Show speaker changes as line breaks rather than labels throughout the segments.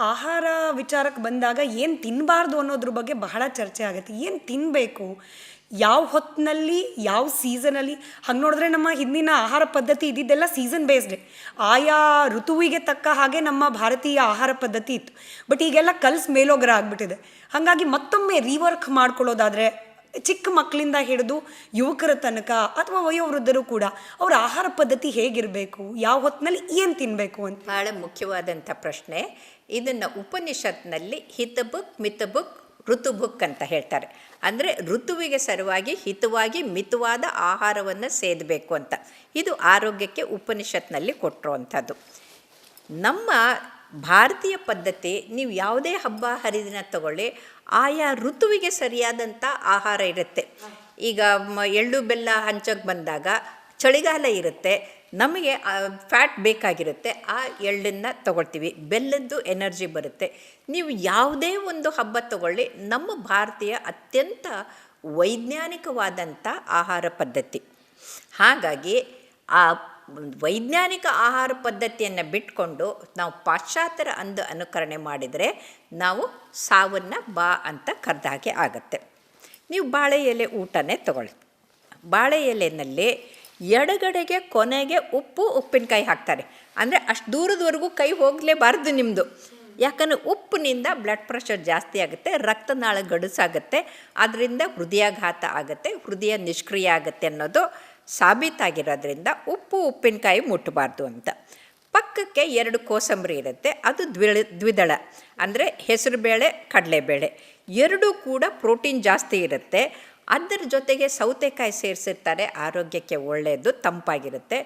ಆಹಾರ ವಿಚಾರಕ್ಕೆ ಬಂದಾಗ ಏನು ತಿನ್ನಬಾರ್ದು ಅನ್ನೋದ್ರ ಬಗ್ಗೆ ಬಹಳ ಚರ್ಚೆ ಆಗುತ್ತೆ. ಏನು ತಿನ್ನಬೇಕು ಯಾವ ಹೊತ್ತಿನಲ್ಲಿ ಯಾವ ಸೀಸನಲ್ಲಿ? ಹಂಗೆ ನೋಡಿದ್ರೆ ನಮ್ಮ ಹಿಂದಿನ ಆಹಾರ ಪದ್ಧತಿ ಇದ್ದಿದ್ದೆಲ್ಲ ಸೀಸನ್ ಬೇಸ್ಡ್. ಆಯಾ ಋತುವಿಗೆ ತಕ್ಕ ಹಾಗೆ ನಮ್ಮ ಭಾರತೀಯ ಆಹಾರ ಪದ್ಧತಿ ಇತ್ತು. ಬಟ್ ಈಗೆಲ್ಲ ಕಲ್ಸ್ ಮೇಲೋಗರ ಆಗಿಬಿಟ್ಟಿದೆ. ಹಾಗಾಗಿ ಮತ್ತೊಮ್ಮೆ ರೀವರ್ಕ್ ಮಾಡ್ಕೊಳ್ಳೋದಾದರೆ ಚಿಕ್ಕ ಮಕ್ಕಳಿಂದ ಹಿಡಿದು ಯುವಕರ ತನಕ ಅಥವಾ ವಯೋವೃದ್ಧರು ಕೂಡ ಅವರ ಆಹಾರ ಪದ್ಧತಿ ಹೇಗಿರಬೇಕು? ಯಾವ ಹೊತ್ತಿನಲ್ಲಿ ಏನು ತಿನ್ನಬೇಕು ಅಂತ?
ಭಾಳ ಮುಖ್ಯವಾದಂಥ ಪ್ರಶ್ನೆ. ಇದನ್ನು ಉಪನಿಷತ್ನಲ್ಲಿ ಹಿತಬುಕ್, ಮಿತಬುಕ್, ಋತುಬುಕ್ ಅಂತ ಹೇಳ್ತಾರೆ. ಅಂದರೆ ಋತುವಿಗೆ ಸರಿವಾಗಿ ಹಿತವಾಗಿ ಮಿತವಾದ ಆಹಾರವನ್ನು ಸೇದಬೇಕು ಅಂತ. ಇದು ಆರೋಗ್ಯಕ್ಕೆ ಉಪನಿಷತ್ನಲ್ಲಿ ಕೊಟ್ಟಿರುವಂಥದ್ದು. ನಮ್ಮ ಭಾರತೀಯ ಪದ್ಧತಿ, ನೀವು ಯಾವುದೇ ಹಬ್ಬ ಹರಿದಿನ ತಗೊಳ್ಳಿ, ಆಯಾ ಋತುವಿಗೆ ಸರಿಯಾದಂಥ ಆಹಾರ ಇರುತ್ತೆ. ಈಗ ಎಳ್ಳು, ಬೆಲ್ಲ ಹಂಚಕ್ಕೆ ಬಂದಾಗ ಚಳಿಗಾಲ ಇರುತ್ತೆ. ನಮಗೆ ಫ್ಯಾಟ್ ಬೇಕಾಗಿರುತ್ತೆ, ಆ ಎಳ್ಳನ್ನು ತಗೊಳ್ತೀವಿ. ಬೆಲ್ಲದ್ದು ಎನರ್ಜಿ ಬರುತ್ತೆ. ನೀವು ಯಾವುದೇ ಒಂದು ಹಬ್ಬ ತಗೊಳ್ಳಿ, ನಮ್ಮ ಭಾರತೀಯ ಅತ್ಯಂತ ವೈಜ್ಞಾನಿಕವಾದಂಥ ಆಹಾರ ಪದ್ಧತಿ. ಹಾಗಾಗಿ, ಆ ವೈಜ್ಞಾನಿಕ ಆಹಾರ ಪದ್ಧತಿಯನ್ನು ಬಿಟ್ಕೊಂಡು ನಾವು ಪಾಶ್ಚಾತ್ಯರ ಅಂದು ಅನುಕರಣೆ ಮಾಡಿದರೆ, ನಾವು ಸಾವನ್ನು ಬಾ ಅಂತ ಕರೆದ ಹಾಗೆ ಆಗುತ್ತೆ. ನೀವು ಬಾಳೆ ಎಲೆ ಊಟನೇ ತಗೊಳ್ಳಿ. ಬಾಳೆ ಎಲೆಯಲ್ಲಿ ಎಡಗಡೆಗೆ ಕೊನೆಗೆ ಉಪ್ಪು ಉಪ್ಪಿನಕಾಯಿ ಹಾಕ್ತಾರೆ. ಅಂದರೆ ಅಷ್ಟು ದೂರದವರೆಗೂ ಕೈ ಹೋಗಲೇಬಾರ್ದು ನಿಮ್ಮದು ಯಾಕಂದರೆ ಉಪ್ಪಿನಿಂದ ಬ್ಲಡ್ ಪ್ರೆಷರ್ ಜಾಸ್ತಿ ಆಗುತ್ತೆ, ರಕ್ತನಾಳ ಗಡುಸಾಗುತ್ತೆ ಅದರಿಂದ ಹೃದಯಾಘಾತ ಆಗುತ್ತೆ, ಹೃದಯ ನಿಷ್ಕ್ರಿಯ ಆಗುತ್ತೆ ಅನ್ನೋದು ಸಾಬೀತಾಗಿರೋದ್ರಿಂದ ಉಪ್ಪು ಉಪ್ಪಿನಕಾಯಿ ಮುಟ್ಟಬಾರ್ದು ಅಂತ. ಪಕ್ಕಕ್ಕೆ ಎರಡು ಕೋಸಂಬರಿ ಇರುತ್ತೆ, ಅದು ದ್ವಿಳ, ದ್ವಿದಳ, ಅಂದರೆ ಹೆಸರುಬೇಳೆ, ಕಡಲೆಬೇಳೆ. ಎರಡೂ ಕೂಡ ಪ್ರೋಟೀನ್ ಜಾಸ್ತಿ ಇರುತ್ತೆ ಅದರ ಜೊತೆಗೆ ಸೌತೆಕಾಯಿ ಸೇರಿಸಿರ್ತಾರೆ, ಆರೋಗ್ಯಕ್ಕೆ ಒಳ್ಳೆಯದು ತಂಪಾಗಿರುತ್ತೆ.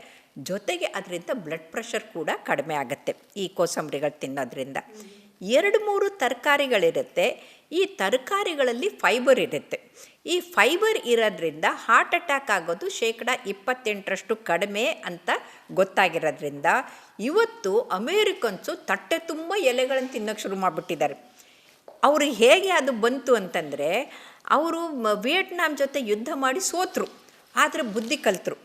ಜೊತೆಗೆ ಅದರಿಂದ ಬ್ಲಡ್ ಪ್ರೆಷರ್ ಕೂಡ ಕಡಿಮೆ ಆಗುತ್ತೆ ಈ ಕೋಸಂಬರಿಗಳು ತಿನ್ನೋದ್ರಿಂದ. ಎರಡು ಮೂರು ತರಕಾರಿಗಳಿರುತ್ತೆ. ಈ ತರಕಾರಿಗಳಲ್ಲಿ ಫೈಬರ್ ಇರುತ್ತೆ. ಈ ಫೈಬರ್ ಇರೋದ್ರಿಂದ ಹಾರ್ಟ್ ಅಟ್ಯಾಕ್ ಆಗೋದು ಶೇಕಡ ಇಪ್ಪತ್ತೆಂಟರಷ್ಟು ಕಡಿಮೆ ಅಂತ ಗೊತ್ತಾಗಿರೋದ್ರಿಂದ ಇವತ್ತು ಅಮೇರಿಕನ್ಸು ತಟ್ಟೆ ತುಂಬ ಎಲೆಗಳನ್ನು ತಿನ್ನೋಕ್ಕೆ ಶುರು ಮಾಡಿಬಿಟ್ಟಿದ್ದಾರೆ. ಅವ್ರಿಗೆ ಹೇಗೆ ಅದು ಬಂತು ಅಂತಂದರೆ ಅವರು ವಿಯೆಟ್ನಾಂ ಜೊತೆ ಯುದ್ಧ ಮಾಡಿ ಸೋತರು. ಆದರೆ ಬುದ್ಧಿ ಕಲಿತರು.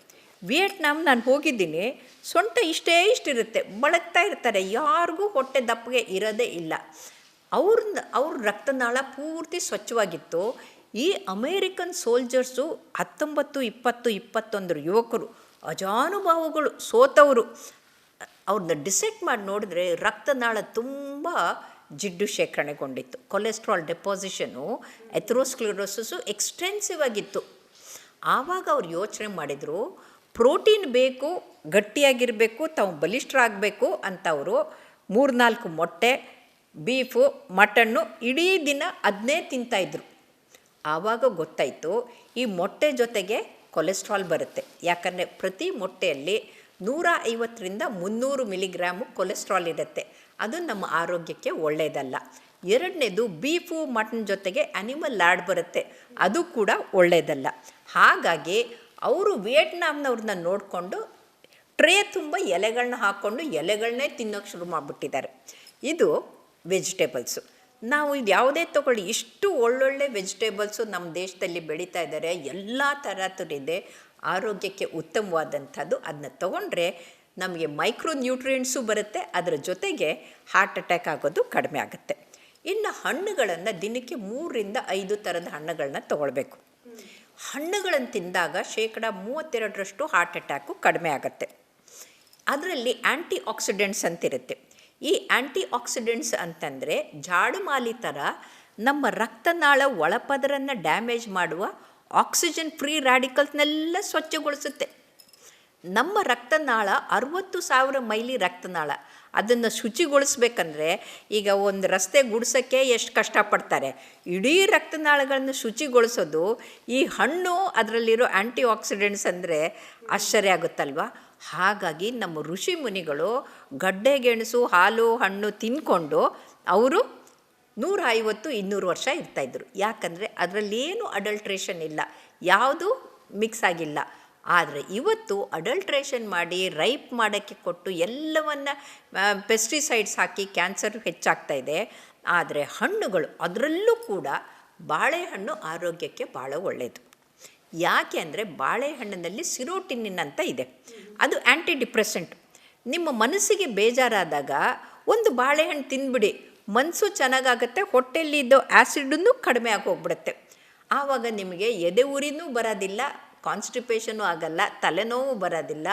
ವಿಯೆಟ್ನಾಮ್ ನಾನು ಹೋಗಿದ್ದೀನಿ, ಸೊಂಟ ಇಷ್ಟೇ ಇಷ್ಟಿರುತ್ತೆ ಬಳಕ್ತಾ ಇರ್ತಾರೆ, ಯಾರಿಗೂ ಹೊಟ್ಟೆ ದಪ್ಪಗೆ ಇರೋದೇ ಇಲ್ಲ. ಅವ್ರ ಅವ್ರ ರಕ್ತನಾಳ ಪೂರ್ತಿ ಸ್ವಚ್ಛವಾಗಿತ್ತು. ಈ ಅಮೇರಿಕನ್ ಸೋಲ್ಜರ್ಸು ಹತ್ತೊಂಬತ್ತು, ಇಪ್ಪತ್ತು, ಇಪ್ಪತ್ತೊಂದರ ಯುವಕರು, ಅಜಾನುಭಾವಗಳು ಸೋತವರು. ಅವ್ರನ್ನ ಡಿಸೆಕ್ಟ್ ಮಾಡಿ ನೋಡಿದ್ರೆ ರಕ್ತನಾಳ ತುಂಬ ಜಿಡ್ಡು ಶೇಖರಣೆಗೊಂಡಿತ್ತು. ಕೊಲೆಸ್ಟ್ರಾಲ್ ಡೆಪಾಸಿಷನು ಎಥ್ರೋಸ್ಕ್ಲಿರೋಸಸ್ಸು ಎಕ್ಸ್ಟೆನ್ಸಿವ್ ಆಗಿತ್ತು. ಆವಾಗ ಅವ್ರು ಯೋಚನೆ ಮಾಡಿದರು, ಪ್ರೋಟೀನ್ ಬೇಕು, ಗಟ್ಟಿಯಾಗಿರಬೇಕು, ತಾವು ಬಲಿಷ್ಠರಾಗಬೇಕು ಅಂತ ಅವರು ಮೂರ್ನಾಲ್ಕು ಮೊಟ್ಟೆ, ಬೀಫು, ಮಟನ್ನು ಇಡೀ ದಿನ ಅದನ್ನೇ ತಿಂತಾಯಿದ್ರು. ಆವಾಗ ಗೊತ್ತಾಯಿತು, ಈ ಮೊಟ್ಟೆ ಜೊತೆಗೆ ಕೊಲೆಸ್ಟ್ರಾಲ್ ಬರುತ್ತೆ. ಯಾಕಂದರೆ ಪ್ರತಿ ಮೊಟ್ಟೆಯಲ್ಲಿ ನೂರ ಐವತ್ತರಿಂದ ಮುನ್ನೂರು ಮಿಲಿಗ್ರಾಮು ಕೊಲೆಸ್ಟ್ರಾಲ್ ಇರುತ್ತೆ. ಅದು ನಮ್ಮ ಆರೋಗ್ಯಕ್ಕೆ ಒಳ್ಳೆಯದಲ್ಲ ಎರಡನೇದು ಬೀಫು, ಮಟನ್ ಜೊತೆಗೆ ಅನಿಮಲ್ ಲಾಡ್ ಬರುತ್ತೆ. ಅದು ಕೂಡ ಒಳ್ಳೆಯದಲ್ಲ ಹಾಗಾಗಿ ಅವರು ವಿಯೆಟ್ನಾಮ್ನವ್ರನ್ನ ನೋಡಿಕೊಂಡು ಟ್ರೇ ತುಂಬ ಎಲೆಗಳನ್ನ ಹಾಕ್ಕೊಂಡು ಎಲೆಗಳನ್ನೇ ತಿನ್ನೋಕ್ಕೆ ಶುರು ಮಾಡಿಬಿಟ್ಟಿದ್ದಾರೆ. ಇದು ವೆಜಿಟೇಬಲ್ಸು. ನಾವು ಇದು ಯಾವುದೇ ತಗೊಳ್ಳಿ, ಇಷ್ಟು ಒಳ್ಳೊಳ್ಳೆ ವೆಜಿಟೇಬಲ್ಸು ನಮ್ಮ ದೇಶದಲ್ಲಿ ಬೆಳೀತಾ ಇದ್ದಾರೆ, ಎಲ್ಲ ಥರದ್ದು ಆರೋಗ್ಯಕ್ಕೆ ಉತ್ತಮವಾದಂಥದ್ದು ಅದನ್ನ ತೊಗೊಂಡ್ರೆ ನಮಗೆ ಮೈಕ್ರೋ ನ್ಯೂಟ್ರಿಯೆಂಟ್ಸು ಬರುತ್ತೆ, ಅದರ ಜೊತೆಗೆ ಹಾರ್ಟ್ ಅಟ್ಯಾಕ್ ಆಗೋದು ಕಡಿಮೆ ಆಗುತ್ತೆ. ಇನ್ನು ಹಣ್ಣುಗಳನ್ನು ದಿನಕ್ಕೆ ಮೂರರಿಂದ ಐದು ಥರದ ಹಣ್ಣುಗಳನ್ನ ತಗೊಳ್ಬೇಕು. ಹಣ್ಣುಗಳನ್ನು ತಿಂದಾಗ ಶೇಕಡ ಮೂವತ್ತೆರಡರಷ್ಟು ಹಾರ್ಟ್ ಅಟ್ಯಾಕು ಕಡಿಮೆ ಆಗುತ್ತೆ. ಅದರಲ್ಲಿ ಆ್ಯಂಟಿ ಆಕ್ಸಿಡೆಂಟ್ಸ್ ಅಂತಿರುತ್ತೆ. ಈ ಆ್ಯಂಟಿ ಆಕ್ಸಿಡೆಂಟ್ಸ್ ಅಂತಂದರೆ ಜಾಡುಮಾಲಿ ಥರ ನಮ್ಮ ರಕ್ತನಾಳ ಒಳಪದರನ್ನು ಡ್ಯಾಮೇಜ್ ಮಾಡುವ ಆಕ್ಸಿಜನ್ ಫ್ರೀ ರ್ಯಾಡಿಕಲ್ಸ್ನೆಲ್ಲ ಸ್ವಚ್ಛಗೊಳಿಸುತ್ತೆ. ನಮ್ಮ ರಕ್ತನಾಳ ಅರುವತ್ತು ಸಾವಿರ ಮೈಲಿ ರಕ್ತನಾಳ. ಅದನ್ನು ಶುಚಿಗೊಳಿಸ್ಬೇಕಂದ್ರೆ ಈಗ ಒಂದು ರಸ್ತೆ ಗುಡಿಸೋಕ್ಕೆ ಎಷ್ಟು ಕಷ್ಟಪಡ್ತಾರೆ. ಇಡೀ ರಕ್ತನಾಳಗಳನ್ನು ಶುಚಿಗೊಳಿಸೋದು ಈ ಹಣ್ಣು ಅದರಲ್ಲಿರೋ ಆ್ಯಂಟಿ ಆಕ್ಸಿಡೆಂಟ್ಸ್ ಅಂದರೆ ಆಶ್ಚರ್ಯ ಆಗುತ್ತಲ್ವ? ಹಾಗಾಗಿ ನಮ್ಮ ಋಷಿ ಮುನಿಗಳು ಗಡ್ಡೆ ಗೆಣಸು, ಹಾಲು, ಹಣ್ಣು ತಿನ್ಕೊಂಡು ಅವರು ನೂರ ಐವತ್ತು, ಇನ್ನೂರು ವರ್ಷ ಇರ್ತಾಯಿದ್ರು ಯಾಕಂದರೆ ಅದರಲ್ಲೇನು ಅಡಲ್ಟ್ರೇಷನ್ ಇಲ್ಲ. ಯಾವುದು ಮಿಕ್ಸ್ ಆಗಿಲ್ಲ. ಆದರೆ ಇವತ್ತು ಅಡಲ್ಟ್ರೇಷನ್ ಮಾಡಿ ರೈಪ್ ಮಾಡೋಕ್ಕೆ ಕೊಟ್ಟು ಎಲ್ಲವನ್ನು ಪೆಸ್ಟಿಸೈಡ್ಸ್ ಹಾಕಿ ಕ್ಯಾನ್ಸರ್ ಹೆಚ್ಚಾಗ್ತಾ ಇದೆ. ಆದರೆ ಹಣ್ಣುಗಳು ಅದರಲ್ಲೂ ಕೂಡ ಬಾಳೆಹಣ್ಣು ಆರೋಗ್ಯಕ್ಕೆ ಭಾಳ ಒಳ್ಳೆಯದು ಯಾಕೆ ಅಂದರೆ ಬಾಳೆಹಣ್ಣಿನಲ್ಲಿ ಸಿರೋಟಿನಿನ್ ಅಂತ ಇದೆ. ಅದು ಆ್ಯಂಟಿ ಡಿಪ್ರೆಸೆಂಟ್ ನಿಮ್ಮ ಮನಸ್ಸಿಗೆ ಬೇಜಾರಾದಾಗ ಒಂದು ಬಾಳೆಹಣ್ಣು ತಿಂದ್ಬಿಡಿ ಮನಸ್ಸು ಚೆನ್ನಾಗಾಗುತ್ತೆ, ಹೊಟ್ಟೆಯಲ್ಲಿದ್ದ ಆ್ಯಸಿಡನ್ನು ಕಡಿಮೆ ಆಗಿ ಹೋಗ್ಬಿಡುತ್ತೆ ಆವಾಗ ನಿಮಗೆ ಎದೆ ಉರಿನೂ ಬರೋದಿಲ್ಲ ಕಾನ್ಸ್ಟಿಪೇಷನು ಆಗಲ್ಲ, ತಲೆನೋವು ಬರೋದಿಲ್ಲ,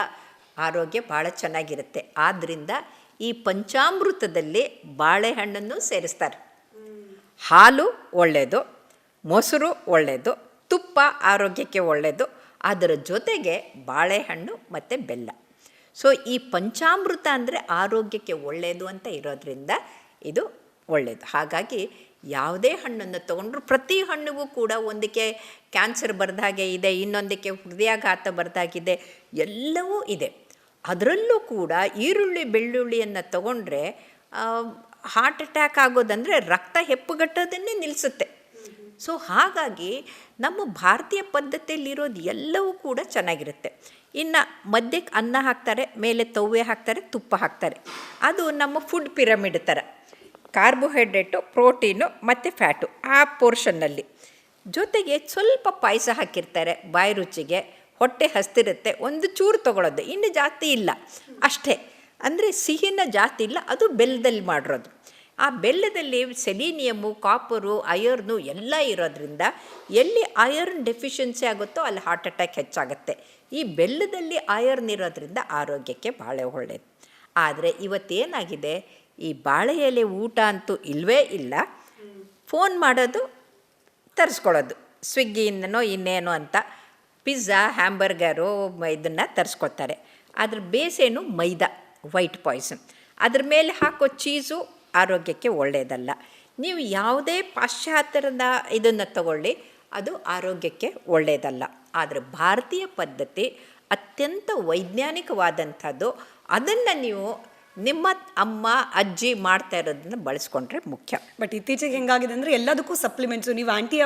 ಆರೋಗ್ಯ ಭಾಳ ಚೆನ್ನಾಗಿರುತ್ತೆ. ಆದ್ದರಿಂದ ಈ ಪಂಚಾಮೃತದಲ್ಲಿ ಬಾಳೆಹಣ್ಣನ್ನು ಸೇರಿಸ್ತಾರೆ. ಹಾಲು ಒಳ್ಳೆಯದು ಮೊಸರು ಒಳ್ಳೆಯದು ತುಪ್ಪ ಆರೋಗ್ಯಕ್ಕೆ ಒಳ್ಳೆಯದು ಅದರ ಜೊತೆಗೆ ಬಾಳೆಹಣ್ಣು ಮತ್ತು ಬೆಲ್ಲ. ಸೊ ಈ ಪಂಚಾಮೃತ ಅಂದರೆ ಆರೋಗ್ಯಕ್ಕೆ ಒಳ್ಳೆಯದು ಅಂತ ಇರೋದ್ರಿಂದ ಇದು ಒಳ್ಳೆಯದು ಹಾಗಾಗಿ ಯಾವುದೇ ಹಣ್ಣನ್ನು ತಗೊಂಡ್ರು ಪ್ರತಿ ಹಣ್ಣಿಗೂ ಕೂಡ ಒಂದಕ್ಕೆ ಕ್ಯಾನ್ಸರ್ ಬರ್ದಾಗೆ ಇದೆ, ಇನ್ನೊಂದಕ್ಕೆ ಹೃದಯಾಘಾತ ಬರ್ದಾಗಿದೆ ಎಲ್ಲವೂ ಇದೆ. ಅದರಲ್ಲೂ ಕೂಡ ಈರುಳ್ಳಿ, ಬೆಳ್ಳುಳ್ಳಿಯನ್ನು ತಗೊಂಡ್ರೆ ಹಾರ್ಟ್ ಅಟ್ಯಾಕ್ ಆಗೋದಂದರೆ ರಕ್ತ ಹೆಪ್ಪುಗಟ್ಟೋದನ್ನೇ ನಿಲ್ಲಿಸುತ್ತೆ ಸೊ ಹಾಗಾಗಿ ನಮ್ಮ ಭಾರತೀಯ ಪದ್ಧತಿಯಲ್ಲಿರೋದು ಎಲ್ಲವೂ ಕೂಡ ಚೆನ್ನಾಗಿರುತ್ತೆ. ಇನ್ನು ಮಧ್ಯಕ್ಕೆ ಅನ್ನ ಹಾಕ್ತಾರೆ, ಮೇಲೆ ತವ್ವೆ ಹಾಕ್ತಾರೆ, ತುಪ್ಪ ಹಾಕ್ತಾರೆ. ಅದು ನಮ್ಮ ಫುಡ್ ಪಿರಮಿಡ್ ಥರ. ಕಾರ್ಬೋಹೈಡ್ರೇಟು, ಪ್ರೋಟೀನು ಮತ್ತು ಫ್ಯಾಟು ಆ ಪೋರ್ಷನ್ನಲ್ಲಿ. ಜೊತೆಗೆ ಸ್ವಲ್ಪ ಪಾಯಸ ಹಾಕಿರ್ತಾರೆ. ಬಾಯಿ ರುಚಿಗೆ ಹೊಟ್ಟೆ ಹಸ್ತಿರುತ್ತೆ. ಒಂದು ಚೂರು ತೊಗೊಳೋದು. ಇನ್ನು ಜಾಸ್ತಿ ಇಲ್ಲ. ಅಷ್ಟೇ. ಅಂದರೆ ಸಿಹಿನ ಜಾಸ್ತಿ ಇಲ್ಲ. ಅದು ಬೆಲ್ಲದಲ್ಲಿ ಮಾಡಿರೋದು. ಆ ಬೆಲ್ಲದಲ್ಲಿ ಸೆಲೀನಿಯಮು, ಕಾಪರು ಅಯರ್ನು ಎಲ್ಲ ಇರೋದ್ರಿಂದ ಎಲ್ಲಿ ಅಯರ್ನ್ ಡೆಫಿಷಿಯನ್ಸಿ ಆಗುತ್ತೋ ಅಲ್ಲಿ ಹಾರ್ಟ್ ಅಟ್ಯಾಕ್ ಹೆಚ್ಚಾಗುತ್ತೆ. ಈ ಬೆಲ್ಲದಲ್ಲಿ ಅಯರ್ನ್ ಇರೋದ್ರಿಂದ ಆರೋಗ್ಯಕ್ಕೆ ಭಾಳ ಒಳ್ಳೆಯದು ಆದರೆ ಇವತ್ತೇನಾಗಿದೆ? ಈ ಬಾಳೆ ಎಲೆ ಊಟ ಅಂತೂ ಇಲ್ಲವೇ ಇಲ್ಲ. ಫೋನ್ ಮಾಡೋದು, ತರಿಸ್ಕೊಳ್ಳೋದು. ಸ್ವಿಗ್ಗಿಯಿಂದನೋ ಇನ್ನೇನೋ ಅಂತ ಪಿಜ್ಜಾ, ಹ್ಯಾಂಬರ್ಗರು ಇದನ್ನು ತರಿಸ್ಕೊತಾರೆ ಅದ್ರ ಬೇಸೇನು ಮೈದಾ, ವೈಟ್ ಪಾಯ್ಸನ್. ಅದ್ರ ಮೇಲೆ ಹಾಕೋ ಚೀಸು ಆರೋಗ್ಯಕ್ಕೆ ಒಳ್ಳೆಯದಲ್ಲ ನೀವು ಯಾವುದೇ ಪಾಶ್ಚಾತ್ಯದ ಇದನ್ನು ತಗೊಳ್ಳಿ, ಅದು ಆರೋಗ್ಯಕ್ಕೆ ಒಳ್ಳೆಯದಲ್ಲ ಆದರೆ ಭಾರತೀಯ ಪದ್ಧತಿ ಅತ್ಯಂತ ವೈಜ್ಞಾನಿಕವಾದಂಥದ್ದು. ಅದನ್ನು ನೀವು ನಿಮ್ಮ ಅಮ್ಮ ಅಜ್ಜಿ ಮಾಡ್ತಾ ಇರೋದನ್ನ ಬಳಸ್ಕೊಂಡ್ರೆ ಮುಖ್ಯ.
ಬಟ್ ಇತ್ತೀಚೆಗೆ ಹೆಂಗಾಗಿದೆ ಅಂದ್ರೆ ಎಲ್ಲದಕ್ಕೂ ಸಪ್ಲಿಮೆಂಟ್ಸ್ ನೀವು ಆಂಟಿ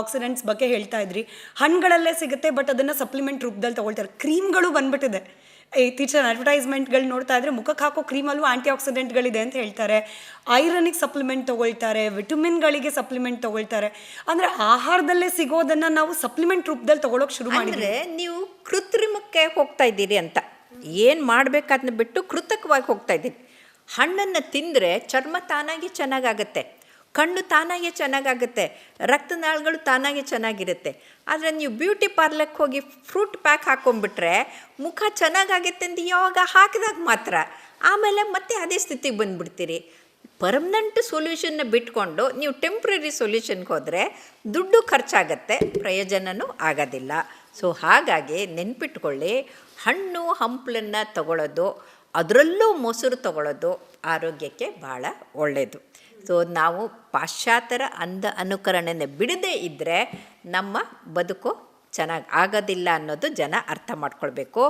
ಆಕ್ಸಿಡೆಂಟ್ಸ್ ಬಗ್ಗೆ ಹೇಳ್ತಾ ಇದ್ರಿ. ಹಣ್ಣುಗಳಲ್ಲೇ ಸಿಗುತ್ತೆ ಬಟ್ ಅದನ್ನ ಸಪ್ಲಿಮೆಂಟ್ ರೂಪದಲ್ಲಿ ತಗೊಳ್ತಾರೆ. ಕ್ರೀಮ್ಗಳು ಬಂದ್ಬಿಟ್ಟಿದೆ. ಇತ್ತೀಚಿನ ಅಡ್ವರ್ಟೈಸ್ಮೆಂಟ್ಗಳು ನೋಡ್ತಾ ಇದ್ರೆ ಮುಖಕ್ಕೆ ಹಾಕೋ ಕ್ರೀಮಲ್ಲೂ ಆಂಟಿ ಆಕ್ಸಿಡೆಂಟ್ಗಳಿದೆ ಅಂತ ಹೇಳ್ತಾರೆ. ಐರನಿಗೆ ಸಪ್ಲಿಮೆಂಟ್ ತೊಗೊಳ್ತಾರೆ ವಿಟಮಿನ್ಗಳಿಗೆ ಸಪ್ಲಿಮೆಂಟ್ ತಗೊಳ್ತಾರೆ. ಅಂದ್ರೆ ಆಹಾರದಲ್ಲೇ ಸಿಗೋದನ್ನ ನಾವು ಸಪ್ಲಿಮೆಂಟ್ ರೂಪದಲ್ಲಿ ತಗೊಳಕ್ ಶುರು
ಮಾಡಿದ್ರೆ ನೀವು ಕೃತ್ರಿಮಕ್ಕೆ ಹೋಗ್ತಾ ಇದ್ದೀರಿ ಅಂತ. ಏನು ಮಾಡಬೇಕಾದ್ನ ಬಿಟ್ಟು ಕೃತಕವಾಗಿ ಹೋಗ್ತಾ ಇದ್ದೀನಿ. ಹಣ್ಣನ್ನು ತಿಂದರೆ ಚರ್ಮ ತಾನಾಗಿ ಚೆನ್ನಾಗಾಗತ್ತೆ. ಕಣ್ಣು ತಾನಾಗೆ ಚೆನ್ನಾಗಾಗುತ್ತೆ. ರಕ್ತನಾಳಗಳು ತಾನಾಗೆ ಚೆನ್ನಾಗಿರುತ್ತೆ. ಆದರೆ ನೀವು ಬ್ಯೂಟಿ ಪಾರ್ಲರ್ಗೆ ಹೋಗಿ ಫ್ರೂಟ್ ಪ್ಯಾಕ್ ಹಾಕೊಂಡ್ಬಿಟ್ರೆ ಮುಖ ಚೆನ್ನಾಗಾಗುತ್ತೆ ಅಂತ ಯಾವಾಗ ಹಾಕಿದಾಗ ಮಾತ್ರ ಆಮೇಲೆ ಮತ್ತೆ ಅದೇ ಸ್ಥಿತಿಗೆ ಬಂದುಬಿಡ್ತೀರಿ. ಪರ್ಮನೆಂಟ್ ಸೊಲ್ಯೂಷನ್ನ ಬಿಟ್ಕೊಂಡು ನೀವು ಟೆಂಪ್ರರಿ ಸೊಲ್ಯೂಷನ್ಗೆ ಹೋದರೆ ದುಡ್ಡು ಖರ್ಚಾಗತ್ತೆ ಪ್ರಯೋಜನವೂ ಆಗೋದಿಲ್ಲ. ಸೊ ಹಾಗಾಗಿ ನೆನ್ಪಿಟ್ಕೊಳ್ಳಿ ಹಣ್ಣು ಹಂಪಲನ್ನು ತಗೊಳ್ಳೋದು ಅದರಲ್ಲೂ ಮೊಸರು ತಗೊಳ್ಳೋದು ಆರೋಗ್ಯಕ್ಕೆ ಭಾಳ ಒಳ್ಳೆಯದು ಸೊ ನಾವು ಪಾಶ್ಚಾತ್ಯರ ಅಂಧ ಅನುಕರಣೆಯನ್ನು ಬಿಡದೇ ಇದ್ದರೆ ನಮ್ಮ ಬದುಕು ಚೆನ್ನಾಗಿ ಆಗೋದಿಲ್ಲ ಅನ್ನೋದು ಜನ ಅರ್ಥ ಮಾಡ್ಕೊಳ್ಬೇಕು.